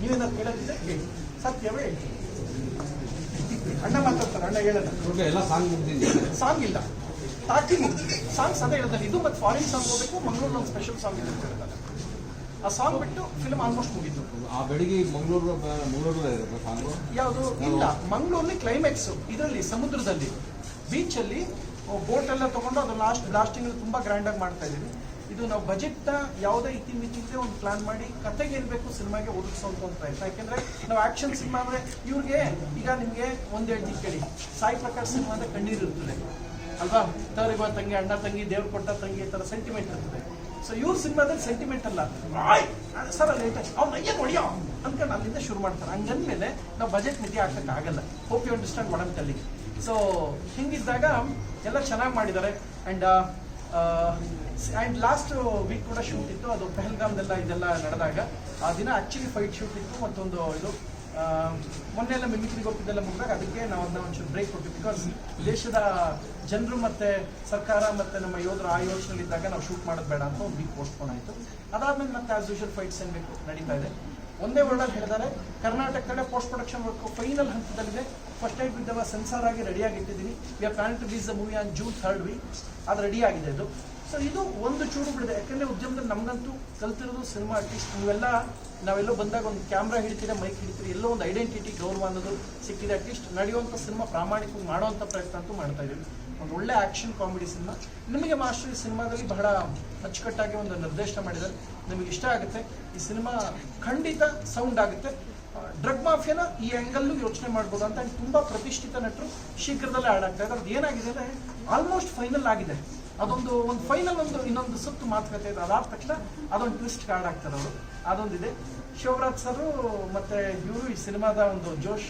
ನೀವೇನಾದ್ರು ಕೇಳೋದಿದೆ ಹೇಳಿ. ಸತ್ಯವೇ ಹೇಳ್ತೀನಿ. ಅಣ್ಣ ಮಾತಾಡ್ತಾರೆ. ಅಣ್ಣ
ಮುಗ್ದಿದೆ
ಸಾಂಗ್ ಇಲ್ಲ. ಟಾಕಿ ಮುಗ್ದಿದೆ. ಸಾಂಗ್ಸ್ ಅದೇ ಹೇಳ್ತಾರೆ ಇದು ಮತ್ತೆ ಫಾರಿನ್ ಸಾಂಗ್ ಹೋಗಬೇಕು ಮಂಗಳೂರು ಒಂದು ಸ್ಪೆಷಲ್ ಸಾಂಗ್ ಇದೆ ಅಂತ ಹೇಳಿದ್ದಾರೆ ಆ ಸಾಂಗ್ ಬಿಟ್ಟು ಫಿಲ್ಮ್ ಆಲ್ಮೋಸ್ಟ್ ಮುಗೀತು.
ಆ ಬೆಳಿಗ್ಗೆ ಮಂಗಳೂರು ಮಂಗಳೂರು ಸಾಂಗು
ಯಾವುದು? ಇಲ್ಲ ಮಂಗಳೂರಲ್ಲಿ ಕ್ಲೈಮ್ಯಾಕ್ಸ್ ಇದರಲ್ಲಿ ಸಮುದ್ರದಲ್ಲಿ. ಬೀಚಲ್ಲಿ ಬೋಟ್ ಎಲ್ಲ ತಗೊಂಡು ಅದು ಲಾಸ್ಟ್ ಲಾಸ್ಟಿಂಗ್ ತುಂಬಾ ಗ್ರ್ಯಾಂಡ್ ಆಗಿ ಮಾಡ್ತಾ ಇದೀವಿ ಇದು ನಾವು ಬಜೆಟ್ನ ಇತಿ ಇತಿಮಿತಿಗೆ ಒಂದು ಪ್ಲಾನ್ ಮಾಡಿ ಕತೆಗೆ ಇರಬೇಕು ಸಿನಿಮಾಗೆ ಒದಗಿಸುವಂತ ಒಂದು ಪ್ರಯತ್ನ. ಯಾಕೆಂದ್ರೆ ನಾವು ಆಕ್ಷನ್ ಸಿನಿಮಾ ಅಂದ್ರೆ ಇವ್ರಿಗೆ ಈಗ ನಿಮಗೆ ಒಂದು ಹೇಳ್ತೀನಿ ಕೇಳಿ ಸಾಯಿ ಪ್ರಕಾಶ್ ಸಿನಿಮಾ ಅಂದ್ರೆ ಕಣ್ಣೀರು ಇರ್ತದೆ ಅಲ್ವಾ? ತವರಿಗೆ ತಂಗಿ, ಅಣ್ಣ ತಂಗಿ, ದೇವ್ರು ಕೊಟ್ಟ ತಂಗಿ, ಈ ಥರ ಸೆಂಟಿಮೆಂಟ್ ಇರ್ತದೆ. ಸೊ ಇವ್ರ ಸಿನಿಮಾದಲ್ಲಿ ಸೆಂಟಿಮೆಂಟ್ ಅಲ್ಲ. ಆಯ್ ಸರ್ ಲೇಟ್ ಅವ್ನ ಅಯ್ಯ ಹೊಡಿಯೋ! ಅಂದ್ಕೊಂಡು ಅಲ್ಲಿಂದ ಶುರು ಮಾಡ್ತಾರೆ. ಹಂಗಂದ್ಮೇಲೆ ನಾವು ಬಜೆಟ್ ಮಿತಿ ಹಾಕಕ್ ಆಗಲ್ಲ. ಹೋಪ್ ಯು ಅಂಡರ್ಸ್ಟ್ಯಾಂಡ್ ಮಾಡಮ್ ತಲ್ಲಿ ಸೊ ಹಿಂಗಿದ್ದಾಗ ಎಲ್ಲ ಚೆನ್ನಾಗಿ ಮಾಡಿದ್ದಾರೆ. ಅಂಡ್ ಆ್ಯಂಡ್ ಲಾಸ್ಟ್ ವೀಕ್ ಕೂಡ ಶೂಟ್ ಇತ್ತು. ಅದು ಪೆಹಲ್ಗಾಮ್ದೆಲ್ಲ ಇದೆಲ್ಲ ನಡೆದಾಗ. ಆ ದಿನ ಆಕ್ಚುಲಿ ಫೈಟ್ ಶೂಟ್ ಇತ್ತು. ಮತ್ತೊಂದು ಇದು ಮೊನ್ನೆ ಎಲ್ಲ ಮಿಮಿಕ್ರಿಗೆ ಗೊತ್ತಿದ್ದೆಲ್ಲ ಮುಗಿದಾಗ ಅದಕ್ಕೆ ನಾವು ಅದನ್ನ ಒಂಚೂರು ಬ್ರೇಕ್ ಕೊಟ್ಟು ಬಿಕಾಸ್ ದೇಶದ ಜನರು ಮತ್ತೆ ಸರ್ಕಾರ ಮತ್ತೆ ನಮ್ಮ ಯೋಧರು ಆ ಯೋಚನೆ ಇದ್ದಾಗ ನಾವು ಶೂಟ್ ಮಾಡೋದು ಬೇಡ ಅಂತ ಒಂದು ವೀಕ್ ಪೋಸ್ಟ್ಪೋನ್ ಆಯಿತು. ಅದಾದ್ಮೇಲೆ ಮತ್ತೆ ಆಸ್ ಯೂಶಲ್ ಫೈಟ್ಸ್ ಏನ್ ಬೇಕು ನಡೀತಾ ಇದೆ. ಒಂದೇ ವರ್ಡಲ್ಲಿ ಹೇಳಿದ್ದಾರೆ ಕರ್ನಾಟಕ ಕಡೆ ಪೋಸ್ಟ್ ಪ್ರೊಡಕ್ಷನ್ ವರ್ಕ್ ಫೈನಲ್ ಹಂತದಲ್ಲಿದೆ ಫಸ್ಟ್ ಟೈಮ್ ಬಿದ್ದವ ಸೆನ್ಸಾರ್ ಆಗಿ ರೆಡಿಯಾಗಿ ಇಟ್ಟಿದ್ದೀನಿ we are plan to release the movie on June third week ಅದು ರೆಡಿ ಆಗಿದೆ ಅದು. ಸೊ ಇದು ಒಂದು ಚೂರು ಬಿಡಿದೆ. ಯಾಕಂದ್ರೆ ಉದ್ಯಮದಲ್ಲಿ ನಮ್ಗಂತೂ ಕಲ್ತಿರೋದು ಸಿನಿಮಾ ಆರ್ಟಿಸ್ಟ್ ನೀವೆಲ್ಲ, ನಾವೆಲ್ಲೋ ಬಂದಾಗ ಒಂದು ಕ್ಯಾಮ್ರಾ ಹಿಡಿತೀರ ಮೈಕ್ ಹಿಡಿತೀರಿ, ಎಲ್ಲೋ ಒಂದು ಐಡೆಂಟಿಟಿ ಗೌರವ ಅನ್ನೋದು ಸಿಕ್ಕಿದೆ. ಅಟ್ಲೀಸ್ಟ್ ನಡೆಯುವಂಥ ಸಿನಿಮಾ ಪ್ರಾಮಾಣಿಕವಾಗಿ ಮಾಡುವಂಥ ಪ್ರಯತ್ನ ಅಂತೂ ಮಾಡ್ತಾ ಇದ್ದೀವಿ. ಒಂದು ಒಳ್ಳೆ ಆಕ್ಷನ್ ಕಾಮಿಡಿ ಸಿನಿಮಾ ನಿಮಗೆ ಮಾಸ್ಟರ್ ಈ ಸಿನಿಮಾದಲ್ಲಿ ಬಹಳ ಅಚ್ಚುಕಟ್ಟಾಗಿ ಒಂದು ನಿರ್ದೇಶನ ಮಾಡಿದ್ದಾರೆ. ನಿಮಗೆ ಇಷ್ಟ ಆಗುತ್ತೆ. ಈ ಸಿನಿಮಾ ಖಂಡಿತ ಸೌಂಡ್ ಆಗುತ್ತೆ. ಡ್ರಗ್ ಮಾಫಿಯಾನ ಈ ಆಂಗಲ್ ಯೋಚನೆ ಮಾಡ್ಬೋದು ಅಂತ ತುಂಬ ಪ್ರತಿಷ್ಠಿತ ನಟರು ಶೀಘ್ರದಲ್ಲೇ ಆಡಾಗ್ತಾ ಇದ್ದಾರೆ. ಅದು ಏನಾಗಿದೆ ಅಂದರೆ ಆಲ್ಮೋಸ್ಟ್ ಫೈನಲ್ ಆಗಿದೆ. ಅದೊಂದು ಒಂದು ಫೈನಲ್ ಒಂದು ಇನ್ನೊಂದು ಸುತ್ತು ಮಾತುಕತೆ ಅದಾದ ತಕ್ಷಣ ಅದೊಂದು ಟ್ವಿಸ್ಟ್ ಕಾರ್ಡ್ ಆಗ್ತಾರೆ ಅವರು. ಅದೊಂದಿದೆ. ಶಿವರಾಜ್ ಸರು ಮತ್ತೆ ಇವರು ಈ ಸಿನಿಮಾದ ಒಂದು ಜೋಶ್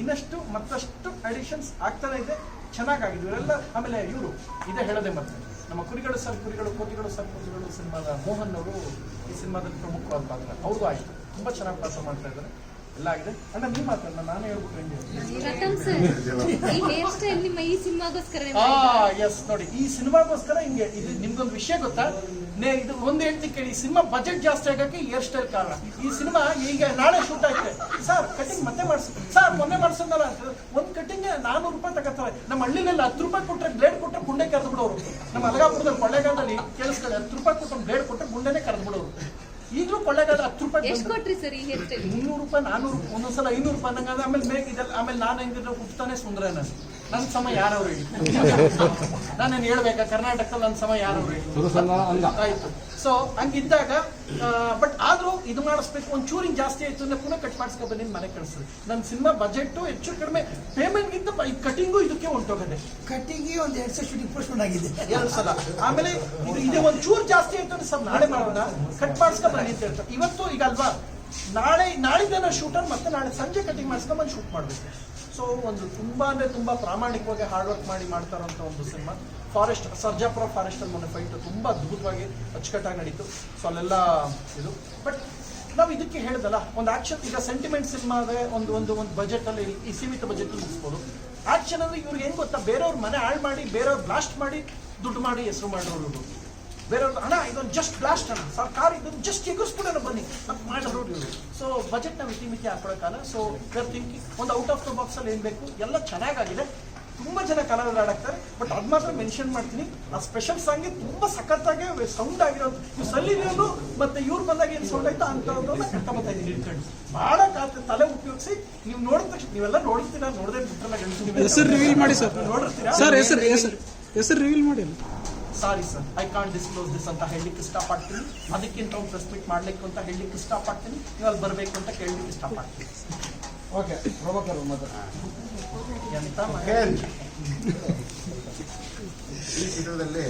ಇನ್ನಷ್ಟು ಮತ್ತಷ್ಟು ಅಡಿಷನ್ಸ್ ಆಗ್ತಾನೆ ಇದೆ. ಚೆನ್ನಾಗಾಗಿದೆ. ಇವರೆಲ್ಲ ಆಮೇಲೆ ಇವರು ಇದೇ ಹೇಳದೆ ಮತ್ತೆ. ನಮ್ಮ ಕುರಿಗಳು ಸರ್ ಕುರಿಗಳು, ಕೋತಿಗಳು ಸರ್ ಕೋತಿಗಳು ಸಿನಿಮಾದ ಮೋಹನ್ ಅವರು ಈ ಸಿನಿಮಾದಲ್ಲಿ ಪ್ರಮುಖವಾದ ಪಾತ್ರ. ಹೌದು ಆಯಿತು. ತುಂಬ ಚೆನ್ನಾಗಿ ಪಾತ್ರ ಮಾಡ್ತಾ ಇದ್ದಾರೆ. ಎಲ್ಲ ಆಗಿದೆ. ಅಣ್ಣ ನೀವು ನಾನು ಹೆಂಗೆ ಎಸ್ ನೋಡಿ ಈ ಸಿನಿಮಾಗೋಸ್ಕರ ಹಿಂಗೆ ಇದು ನಿಮ್ಗೊಂದು ವಿಷಯ ಗೊತ್ತಾ? ನೇ ಇದು ಒಂದು ಹೇಳ್ತಿ ಕೇಳಿ ಈ ಸಿನಿಮಾ ಬಜೆಟ್ ಜಾಸ್ತಿ ಆಗಕ್ಕೆ ಹೇರ್ ಸ್ಟೈಲ್ ಕಾರಣ. ಈ ಸಿನಿಮಾ ಈಗ ನಾಳೆ ಶೂಟ್ ಆಯ್ತೆ. ಸರ್ ಕಟಿಂಗ್ ಮತ್ತೆ ಮಾಡಿಸ್. ಸರ್ ಮೊನ್ನೆ ಮಾಡಿಸೋದಲ್ಲ ಒಂದ್ ಕಟಿಂಗ್ ನಾನೂರು ರೂಪಾಯಿ ತಗೋತಾರೆ. ನಮ್ಮ ಹಳ್ಳಿನಲ್ಲಿ ಹತ್ತು ರೂಪಾಯಿ ಕೊಟ್ಟರೆ ಬ್ಲೇಡ್ ಕೊಟ್ಟರೆ ಗುಂಡೆ ಕರೆದು ಬಿಡೋರು. ನಮ್ಮ ಅಲಗಾಪುರದಲ್ಲಿ ಕೊಳ್ಳೇಗಾಲದಲ್ಲಿ ಕೇಳಿಸ್ಕೊಳ್ಳಿ ಹತ್ತು ರೂಪಾಯಿ ಕೊಟ್ಟು ಬ್ಲೇಡ್ ಕೊಟ್ಟರೆ ಗುಂಡೆನೆ ಕರೆದು ಬಿಡೋರು. ಈಗಲೂ ಕೊಳ್ಳೆಗಾಲ ಹತ್ತು ರೂಪಾಯಿ
ಎಷ್ಟು ಕೊಟ್ರಿ ಸರ್ ಈ ಹೇರ್ ಸ್ಟೈಲ್
ಮುನ್ನೂರು ರೂಪಾಯಿ ನಾನೂರು ಒಂದೊಂದ್ಸಲ ಐನೂರು ರೂಪಾಯಿ ಅನ್ನಂಗಾದ್ರೆ ಆಮೇಲೆ ಮೇಕ್ ಇದೆಲ್ಲ ಆಮೇಲೆ ನಾನು ಹೆಂಗಿದ್ರೆ ಹುಟ್ತಾನೆ ಸುಂದರ ನಾನು ನನ್ನ ಸಮ ಯಾರವ್ರು ಹೇಳಿ? [laughs] ನಾನೇನು ಹೇಳ್ಬೇಕಾ ಕರ್ನಾಟಕದಲ್ಲಿ ನನ್ನ ಸಮ ಯಾರವ್ರು ಆಯ್ತು. ಸೊ ಹಂಗಿದ್ದಾಗ ಬಟ್ ಆದ್ರೂ ಇದು ಮಾಡಿಸ್ಬೇಕು ಒಂದು ಚೂರಿಂಗ್ ಜಾಸ್ತಿ ಆಯ್ತು ಅಂದ್ರೆ ಪುನಃ ಕಟ್ ಮಾಡಿಸ್ಕೊಂಡು ಬನ್ನಿ ಮನೆ ಕಳಿಸ್ರಿ. ನನ್ನ ಸಿನಿಮಾ ಬಜೆಟ್ ಹೆಚ್ಚು ಕಡಿಮೆ ಪೇಮೆಂಟ್ಗಿಂತ ಕಟಿಂಗು ಇದಕ್ಕೆ ಹೊಂಟೋಗದೆ
ಕಟಿಂಗಿ ಒಂದು ಎರಡು ಸಲ ಶೂಟಿಂಗ್ ಆಗಿದೆ.
ಎರಡು ಸಲ. ಆಮೇಲೆ ಇದು ಇದೆ ಒಂದು ಚೂರು ಜಾಸ್ತಿ ಆಯ್ತು ಅಂದ್ರೆ ಸರ್ ನಾಳೆ ಮಾಡೋಣ. ಕಟ್ ಮಾಡಿಸ್ಕೊಂಡ್ ಬನ್ನಿ ಅಂತ ಹೇಳ್ತಾರೆ. ಇವತ್ತು ಈಗ ಅಲ್ವಾ ನಾಳೆ ನಾಳಿದ್ದೇನೋ ಶೂಟರ್ ಮತ್ತೆ ನಾಳೆ ಸಂಜೆ ಕಟಿಂಗ್ ಮಾಡಿಸ್ಕೊಂಡು ಬಂದು ಶೂಟ್ ಮಾಡಬೇಕು. ಸೊ ಒಂದು ತುಂಬಾ ಅಂದ್ರೆ ತುಂಬಾ ಪ್ರಾಮಾಣಿಕವಾಗಿ ಹಾರ್ಡ್ ವರ್ಕ್ ಮಾಡಿ ಮಾಡ್ತಾ ಇರೋಂಥ ಒಂದು ಸಿನಿಮಾ. ಫಾರೆಸ್ಟ್ ಸರ್ಜಾಪುರ ಫಾರೆಸ್ಟ್ ಅಲ್ಲಿ ಮೊನ್ನೆ ಫೈಟ್ ತುಂಬಾ ಅದ್ಭುತವಾಗಿ ಅಚ್ಚುಕಟ್ಟಾಗಿ ನಡೀತು. ಸೊ ಅಲ್ಲೆಲ್ಲ ಇದು. ಬಟ್ ನಾವು ಇದಕ್ಕೆ ಹೇಳ್ದಲ್ಲ, ಒಂದು ಆಕ್ಷನ್ ಈಗ ಸೆಂಟಿಮೆಂಟ್ ಸಿನಿಮಾ ಅದೇ ಒಂದು ಒಂದು ಒಂದು ಬಜೆಟ್ ಅಲ್ಲಿ ಈ ಸೀಮಿತ ಬಜೆಟ್ ಮುಗಿಸ್ಬೋದು. ಆಕ್ಷನ್ ಅಂದ್ರೆ ಇವ್ರಿಗೆ ಹೆಂಗ್ ಗೊತ್ತಾ? ಬೇರೆಯವ್ರ ಮನೆ ಹಾಳು ಮಾಡಿ, ಬೇರೆಯವ್ರು ಬ್ಲಾಸ್ಟ್ ಮಾಡಿ ದುಡ್ಡು ಮಾಡಿ ಹೆಸರು ಮಾಡೋರು ಇವ್ರು ಬೇರೆಯವ್ರು ಹಣ ಇದೊಂದು ಜಸ್ಟ್ ಬ್ಲಾಸ್ಟ್ ಅಣ್ಣ ಸರ್ಕಾರ ಇದೊಂದು ಜಸ್ಟ್ ಎಗರ್ಸ್ಬಿಡೋಣ ಬನ್ನಿ. ಮತ್ತೆ ಮಾಡೋರು ಸೊ ಬಜೆಟ್ನ ಮಿತಿ ಮಿತಿ ಹಾಕೊಳಕ್ಕಲ್ಲ ಸೊ ಯರ್ ಥಿಂಕಿಂಗ್ ಒಂದು ಔಟ್ ಆಫ್ ದ ಬಾಕ್ಸ್ ಅಲ್ಲಿ ಏನ್ ಬೇಕು? ಎಲ್ಲ ಚೆನ್ನಾಗಾಗಿದೆ. ತುಂಬಾ ಜನ ಕಲಾವಿದರು ಆಡಾಕ್ತಾರೆ ಬಟ್ ಅದ್ ಮಾತ್ರ ಮೆನ್ಷನ್ ಮಾಡ್ತೀನಿ. ಆ ಸ್ಪೆಷಲ್ ಸಾಂಗ್ ತುಂಬಾ ಸಖತ್ತಾಗಿ ಸೌಂಡ್ ಆಗಿರೋದು. ನೀವು ಸಲ್ಲಿರೋದು ಮತ್ತೆ ಇವ್ರು ಬಂದಾಗ ಏನು ಸೌಂಡ್ ಆಯ್ತು ಅಂತವ್ರನ್ನ ಕರ್ಕೊಂಬತ್ತಾ ಇದ್ದೀನಿ. ಇಟ್ಕೊಂಡು ಬಹಳ ಕಾತ ತಲೆ ಉಪಯೋಗಿಸಿ ನೀವು ನೋಡಿದ ತಕ್ಷಣ ನೀವೆಲ್ಲ ನೋಡಿರ್ತೀರಾ ನೋಡದೆ ಬಿಟ್ಟರೆ
ಹೆಸರು ರಿವೀಲ್ ಮಾಡಿ ಸರ್
ನೋಡಿರ್ತೀರಾ?
ಸರ್ ಹೆಸರು ಹೆಸರು ಹೆಸರು ರಿವೀಲ್ ಮಾಡಿ.
Sorry sir I can't disclose this ಅಂತ ಹೇಳಲಿಕ್ಕೆ ಇಷ್ಟಪಡ್ತೀನಿ ಅದಕ್ಕಿಂತ ಒಂದು ಪ್ರೆಸ್ ಮೀಟ್ ಮಾಡ್ಲಿಕ್ಕೆ ಅಂತ ಹೇಳಲಿಕ್ಕೆ ಇಷ್ಟಪಡ್ತೀನಿ ನೀವು ಅಲ್ಲಿ ಬರಬೇಕು ಅಂತ ಕೇಳಲಿಕ್ಕೆ ಇಷ್ಟಪಡ್ತೀನಿ
ಓಕೆ ಪ್ರಭಾಕರ್ ಮತ್ತೆ
ಎಂತ ಮಗ.
ಈ ಚಿತ್ರದಲ್ಲಿ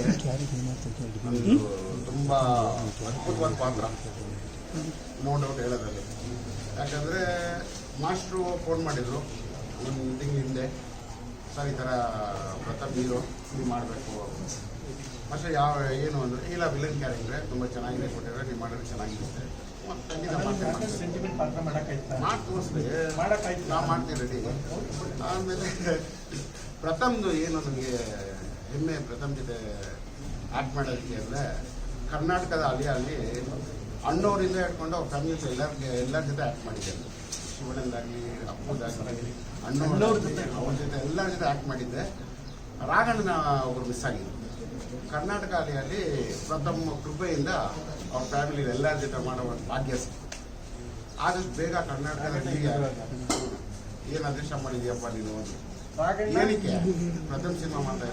ತುಂಬಾ ಅದ್ಭುತವಾದ ಪಾತ್ರ ನೋ ಡೌಟ್ ಹೇಳೋದ್ರಲ್ಲಿ. ಯಾಕಂದ್ರೆ ಮಾಸ್ಟ್ರು ಫೋನ್ ಮಾಡಿದ್ರು ಒಂದು ತಿಂಗಳ ಹಿಂದೆ. ಸರ್ ಈ ಥರ ಪ್ರತಾಪ್ ಹೀರೋ ಇದು ಮಾಡಬೇಕು. ಮತ್ತೆ ಯಾವ ಏನು ಅಂದರೆ ಇಲ್ಲ ವಿಲನ್ ಕ್ಯಾರೆಕ್ಟ್ರೆ ತುಂಬ ಚೆನ್ನಾಗಿದೆ ಕೊಟ್ಟಿದ್ರೆ ನೀವು ಮಾಡಿದ್ರೆ ಚೆನ್ನಾಗಿರುತ್ತೆ. ಮಾಡ್ತೀನಿ, ಮಾಡ್ತೀನಿ. ಮಾಡಿ ತೋರಿಸ್ದೆ
ಮಾಡಕ್ಕಾಯ್ತು
ನಾವು ಮಾಡ್ತೀವಿ ರೆಡಿ ಆಮೇಲೆ ಪ್ರಥಮ್ದು ಏನು ನನಗೆ ಹೆಮ್ಮೆ ಪ್ರಥಮ್ ಜೊತೆ ಆ್ಯಕ್ಟ್ ಮಾಡೋದಕ್ಕೆ ಅಂದರೆ ಕರ್ನಾಟಕದ ಅಲ್ಲಿ ಅಲ್ಲಿ ಅಣ್ಣವರಿಂದ ಹಿಡ್ಕೊಂಡು ಅವ್ರ ಫ್ಯಾಮಿಲಿ ಎಲ್ಲರಿಗೆ ಎಲ್ಲರ ಜೊತೆ ಆ್ಯಕ್ಟ್ ಮಾಡಿದ್ದೆ ಶಿವಣ್ಣಂದಾಗಲಿ ಅಪ್ಪುದಾಗಲಿ ಅಣ್ಣವ್ರ ಜೊತೆ. ಅವ್ರ ಜೊತೆ ಎಲ್ಲರ ಜೊತೆ ಆ್ಯಕ್ಟ್ ಮಾಡಿದ್ದೆ. ರಾಘಣ್ಣನ ಒಬ್ಬರು ಮಿಸ್ ಆಗಿದ್ರು ಕರ್ನಾಟಕ ಅಲೆಯಲ್ಲಿ ಪ್ರಥಮ ಕೃಪೆಯಿಂದ ಅವ್ರ ಫ್ಯಾಮಿಲಿ ಎಲ್ಲರ ಜೊತೆ ಮಾಡೋ ಒಂದು ಭಾಗ್ಯ ಆದಷ್ಟು ಬೇಗ ಕರ್ನಾಟಕದಲ್ಲಿ ಏನು ಅದೃಷ್ಟ ಮಾಡಿದೆಯಪ್ಪ ನೀನು ಏನಕ್ಕೆ? ಪ್ರಥಮ ಸಿನಿಮಾ ಮಾಡ್ತಾ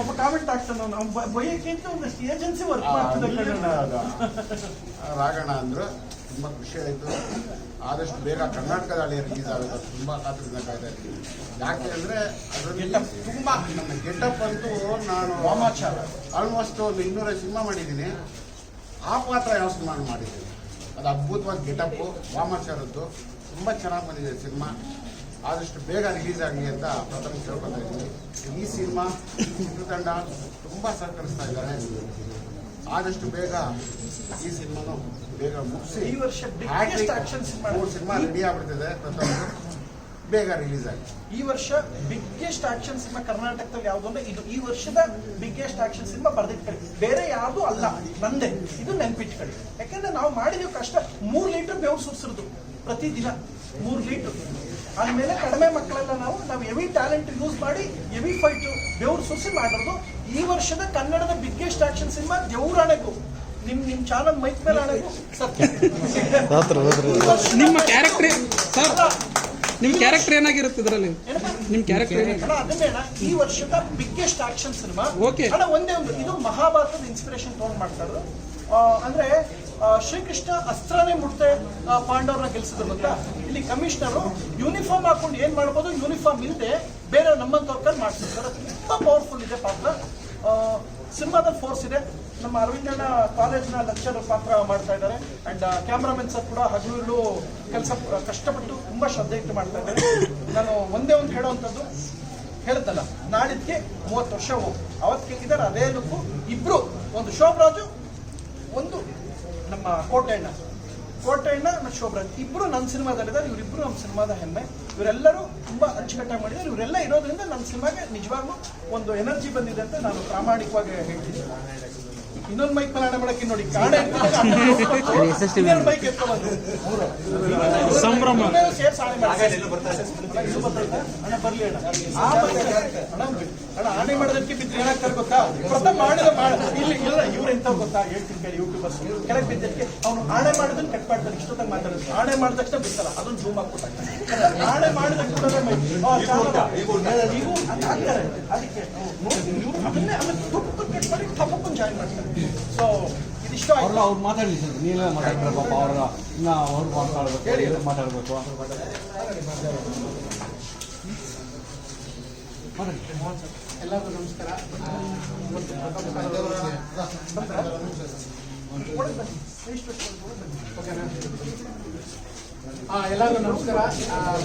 ಒಬ್ಬ ಕಾಮೆಂಟ್ ಆಗ್ತಾನೆ ನಾವು ಬೈಯಕ್ಕಿಂತ ಒಂದಷ್ಟು ಏಜೆನ್ಸಿ ವರ್ಕ್ ಮಾಡ್ತದೆ ಕಣಣ್ಣ.
ರಾಗಣ ಅಂದ್ರು ತುಂಬಾ ಖುಷಿ ಆಯ್ತು. ಆದಷ್ಟು ಬೇಗ ಕರ್ನಾಟಕದಲ್ಲಿ ರಿಲೀಸ್ ಆಗುತ್ತೆ ತುಂಬಾ ಕಾತರದಿಂದ ಕಾಯ್ತಾ ಇದ್ದೀನಿ. ಯಾಕೆ ಅಂದ್ರೆ ಅದರಲ್ಲಿ ತುಂಬಾ ನನ್ನ ಗೆಟಪ್ ಅಂತೂ ನಾನು
ವಾಮಾಚಾರ.
ಆಲ್ಮೋಸ್ಟ್ ಒಂದು ಇನ್ನೂರ ಸಿನಿಮಾ ಮಾಡಿದ್ದೀನಿ. ಆ ಪಾತ್ರ ಯಾವ ಸಿನಿಮಾ ಮಾಡಿದ್ದೀನಿ. ಅದು ಅದ್ಭುತವಾದ ಗೆಟಪ್ಪು ವಾಮಾಚಾರದ್ದು. ತುಂಬ ಚೆನ್ನಾಗಿ ಬಂದಿದೆ ಸಿನಿಮಾ. ಆದಷ್ಟು ಬೇಗ ರಿಲೀಸ್ ಆಗಲಿ ಅಂತ ಪ್ರಥಮ ಕೇಳ್ಕೊತಾ ಇದ್ದೀನಿ. ಈ ಸಿನಿಮಾ ಚಿತ್ರತಂಡ ತುಂಬ ಸಹಕರಿಸ್ತಾ ಇದ್ದಾರೆ ಆದಷ್ಟು ಬೇಗ ಈ ಸಿನಿಮಾನು ಬೇಗ ಮುಗಿಸಿ. ಮೂರು ಸಿನಿಮಾ ರೆಡಿ ಆಗ್ಬಿಡ್ತಿದೆ ಪ್ರಥಮ ಬೇಗ ರಿಲೀಸ್ ಆಗಿ
ಈ ವರ್ಷ ಬಿಗ್ಗೆಸ್ಟ್ ಆಕ್ಷನ್ ಸಿನಿಮಾ ಕರ್ನಾಟಕದಲ್ಲಿ ಯಾವುದು ಅಂದ್ರೆ ಇದು ಈ ವರ್ಷದ ಬಿಗ್ಗೆಸ್ಟ್ ಆಕ್ಷನ್ ಸಿನಿಮಾ ಬರ್ದಿಟ್ಕೊಳ್ಳಿ ಬೇರೆ ಯಾವುದು ಅಲ್ಲ ನಂದೇ. ಇದು ನೆನ್ಪಿಟ್ಕೊಳ್ಳಿ ಯಾಕಂದ್ರೆ ನಾವು ಮಾಡಿದೀವಿ ಕಷ್ಟ. ಮೂರ್ ಲೀಟರ್ ಬೆವ್ರು ಸುರಿಸಿರೋದು ಪ್ರತಿದಿನ ಮೂರ್ ಲೀಟರ್ ಆದ್ಮೇಲೆ ಕಡಿಮೆ ಮಕ್ಕಳೆಲ್ಲ ನಾವು ನಾವು ಎವಿ ಟ್ಯಾಲೆಂಟ್ ಯೂಸ್ ಮಾಡಿ ಎವಿ ಫೈಟ್ ಬೆವ್ರು ಸುಸಿ ಮಾಡಿರೋದು. ಈ ವರ್ಷದ ಕನ್ನಡದ ಬಿಗ್ಗೆಸ್ಟ್ ಆಕ್ಷನ್ ಸಿನಿಮಾ ದೇವ್ರಾಣೆಗೂ ನಿಮ್ ನಿಮ್ ಚಾನಲ್ ಮೈಕ್ ಮೇಲೆ ಆಣೆಗೂ ಸತ್ಯ.
ನಿಮ್ಮ ಕ್ಯಾರೆಕ್ಟರ್ ಸರ್ ನಿಮ್ಮ ಕ್ಯಾರೆಕ್ಟರ್ ಏನಾಗಿರುತ್ತೆ ಇದರಲ್ಲಿ?
ನಿಮ್
ನಿಮ್ಮ ಕ್ಯಾರೆಕ್ಟರ್
ಈ ವರ್ಷದ ಬಿಗ್ಗೆಸ್ಟ್ ಆಕ್ಷನ್ ಸಿನಿಮಾ
ಓಕೆ
ಅಣ್ಣ ಒಂದೇ ಒಂದು ಇದು ಮಹಾಭಾರತದ ಇನ್ಸ್ಪಿರೇಷನ್ ತಗೊಂಡು ಮಾಡ್ತಾ ಇರೋದು. ಅಂದ್ರೆ ಶ್ರೀಕೃಷ್ಣ ಅಸ್ತ್ರನೇ ಮುಟ್ತೆ ಪಾಂಡವ್ರನ್ನ ಗೆಲ್ಸಿದ್ರು ಅಂತ ಇಲ್ಲಿ ಕಮಿಷನರು ಯೂನಿಫಾರ್ಮ್ ಹಾಕೊಂಡು ಏನ್ ಮಾಡ್ಬೋದು? ಯೂನಿಫಾರ್ಮ್ ಇಲ್ಲದೆ ಬೇರೆ ನಮ್ಮಂತವ್ರ ಮಾಡ್ತಿರ್ತಾರೆ ತುಂಬಾ ಪವರ್ಫುಲ್ ಇದೆ ಪಾತ್ರ. ಸಿನಿಮಾದಲ್ಲಿ ಫೋರ್ಸ್ ಇದೆ. ನಮ್ಮ ಅರವಿಂದಣ್ಣ ಕಾಲೇಜ್ನ ಲೆಕ್ಚರ್ ಪಾತ್ರ ಮಾಡ್ತಾ ಇದ್ದಾರೆ. ಅಂಡ್ ಕ್ಯಾಮ್ರಾಮನ್ ಸರ್ ಕೂಡ ಹಗಲು ಕೆಲಸ ಕಷ್ಟಪಟ್ಟು ತುಂಬಾ ಇಟ್ಟು ಮಾಡ್ತಾ ಇದ್ದಾರೆ. ನಾನು ಒಂದೇ ಒಂದು ಹೇಳೋವಂಥದ್ದು. ಹೇಳ್ತಲ್ಲ ನಾಳಿದ್ಕೆ ಮೂವತ್ತು ವರ್ಷ ಹೋಗು. ಅವತ್ತು ಕೇಳಿದ್ದಾರೆ, ಅದೇ ಲುಕ್ಕು ಇಬ್ರು, ಒಂದು ಶೋಭರಾಜು, ಒಂದು ನಮ್ಮ ಕೋಟೆಯಣ್ಣ ಮತ್ತು ಶೋಭರಾಜ್. ಇಬ್ರು ನನ್ನ ಸಿನಿಮಾದಲ್ಲಿದ್ದಾರೆ, ಇವರಿಬ್ರು ನಮ್ಮ ಸಿನಿಮಾದ ಹೆಮ್ಮೆ. ಇವರೆಲ್ಲರೂ ತುಂಬಾ ಅಚ್ಚುಕಟ್ಟಾಗಿ ಮಾಡಿದ್ದಾರೆ. ಇವರೆಲ್ಲ ಇರೋದ್ರಿಂದ ನನ್ನ ಸಿನಿಮಾಗೆ ನಿಜವಾಗ್ಲೂ ಒಂದು ಎನರ್ಜಿ ಬಂದಿದೆ ಅಂತ ನಾನು ಪ್ರಾಮಾಣಿಕವಾಗಿ ಹೇಳ್ತೀನಿ. ಇನ್ನೊಂದು ಮೈಕ್ ಮೇಲೆ ಆಣೆ ಮಾಡಕ್ಕೆ ನೋಡಿ. ಕಾಣೆ ಇನ್ನೊಂದು ಮೈಕ್ ಎತ್ಕೊಂಡು
ಸಂಭ್ರಮ.
ಆನೆ ಆಣೆ ಮಾಡಿ. ಅಣ್ಣ, ಇದು ಬರ್ತೈತಾ? ಅಣ್ಣ ಬರ್ಲಿ ಅಣ್ಣ. ಆ ಬರ್ತೈತೆ. ಅಣ್ಣ, ಅಣ್ಣ ಆಣೆ ಮಾಡೋದಕ್ಕೆ ಬಿದ್ದು ಏನಾಗ್ತಾರೆ ಗೊತ್ತಾ? ಪ್ರಥಮ ಮಾಡಿದ ಮಾಡ ಇಲ್ಲಿ ಇಲ್ಲ ಇವ್ರು ಎಂತ ಗೊತ್ತಾ? ಹೇಳ್ತೀನಿ ಕೇಳಿ ಯೂಟ್ಯೂಬರ್ಸ್ ಕೆಳಗೆ ಬಿದ್ದಕ್ಕೆ ಅವನು ಆಣೆ ಮಾಡಿದ್ರೆ ಕಟ್ ಮಾಡ್ತಾರೆ. ಇಷ್ಟೊತ್ತಾಗ ಮಾತಾಡೋದು. ಆಣೆ ಮಾಡಿದ ತಕ್ಷಣ ಬಿತ್ತಲ್ಲ. ಅದನ್ನ ಜೂಮ್ ಹಾಕ್ಬಿಟ್ಟಾಗ ಆಣೆ ಮಾಡಿದ ಹಾಕ್ತಾರೆ ಅದಕ್ಕೆ ಇವ್ರು ಅದನ್ನೇ ಆಮೇಲೆ ತುಪ್ಪ ಕಟ್ ಮಾಡಿ ತಪ್ಪಕ್ಕೂ ಜಾಯಿನ್ ಮಾಡ್ತಾರೆ. ಸೊ ಇದಿಷ್ಟು
ಅವ್ರಲ್ಲ ಅವ್ರು ಮಾತಾಡಲಿ ಸರ್ ನೀವೇ ಮಾತಾಡ್ತಾರೆ ಪಾಪ ಅವ್ರ ಇನ್ನ ಅವ್ರು ಮಾತಾಡ್ಬೇಕು ಇವ್ರು ಮಾತಾಡ್ಬೇಕು.
ಎಲ್ಲರಿಗೂ ನಮಸ್ಕಾರ. ಎಲ್ಲರಿಗೂ ನಮಸ್ಕಾರ.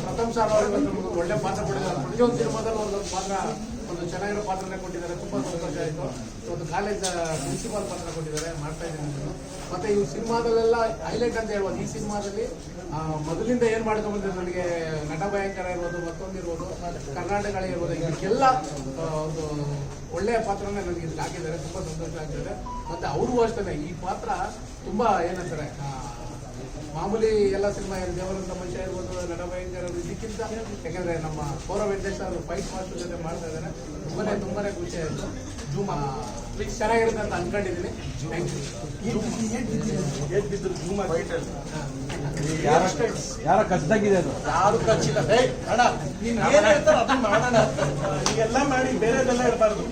ಪ್ರಥಮ್ ಸರ್ ಅವರು ಇವತ್ತು ನಮ್ಗೆ ಒಳ್ಳೆ ಪಾತ್ರ ಕೊಟ್ಟಿದ್ದಾರೆ. ಪ್ರತಿಯೊಂದು ಸಿನಿಮಾದಲ್ಲೂ ಒಂದೊಂದು ಪಾತ್ರ ಒಂದು ಚೆನ್ನಾಗಿರೋ ಪಾತ್ರನೇ ಕೊಟ್ಟಿದ್ದಾರೆ, ತುಂಬಾ ಸಂತೋಷ ಆಯಿತು. ಒಂದು ಕಾಲೇಜ್ ಪ್ರಿನ್ಸಿಪಾಲ್ ಪಾತ್ರ ಕೊಟ್ಟಿದ್ದಾರೆ, ಮಾಡ್ತಾ ಇದ್ದೀನಿ ಮತ್ತೆ ಈ ಸಿನಿಮಾದಲ್ಲೆಲ್ಲ ಹೈಲೈಟ್ ಅಂತ ಹೇಳ್ಬೋದು. ಈ ಸಿನಿಮಾದಲ್ಲಿ ಮೊದಲಿಂದ ಏನ್ ಮಾಡ್ಕೊಂಡ್ ಬಂದಿದ್ದು ನನಗೆ ನಟ ಭಯಂಕರ ಇರ್ಬೋದು, ಮತ್ತೊಂದು ಇರ್ಬೋದು ಕರ್ನಾಟಕ ಇರ್ಬೋದು, ಇದಕ್ಕೆಲ್ಲ ಒಂದು ಒಳ್ಳೆಯ ಪಾತ್ರನೇ ನನಗೆ ಇದಕ್ಕೆ ಹಾಕಿದ್ದಾರೆ. ತುಂಬಾ ಸಂತೋಷ ಆಗ್ತಿದೆ. ಮತ್ತೆ ಅವರು ಅಷ್ಟೇ, ಈ ಪಾತ್ರ ತುಂಬಾ ಏನಂತಾರೆ ಮಾಮೂಲಿ ಎಲ್ಲ ಸಿನಿಮಾ ದೇವರಂತ ಮನುಷ್ಯ ಇರ್ಬೋದು ನಟ ಭಯಂಕರ ಇದಕ್ಕಿಂತ ಯಾಕಂದ್ರೆ ನಮ್ಮ ಪೌರ ವೆಂಕಟೇಶ್ ಅವರು ಫೈಟ್ ಮಾಸ್ಟರ್ ಜೊತೆ ಮಾಡ್ತಾ ಇದ್ದಾರೆ ತುಂಬಾನೇ ತುಂಬಾನೇ ಖುಷಿ ಆಯ್ತು ಜೂಮ್ ಚೆನ್ನಾಗಿರುತ್ತೆ ಅಂತ ಅನ್ಕೊಂಡಿದ್ದೀನಿ
ಯಾರ ಯಾರ ಕಚ್ದಾಗಿದೆ ಅದು
ಯಾರು ಕಚ್ಚಿಲ್ಲ ಅಣ್ಣ ನೀನ್ ಏನ್ ಹೇಳ್ತಾರ ಅದನ್ನ ಮಾಡೋಣ ಈಗೆಲ್ಲ ಮಾಡಿ ಬೇರೆದೆಲ್ಲ ಇರಬಾರ್ದು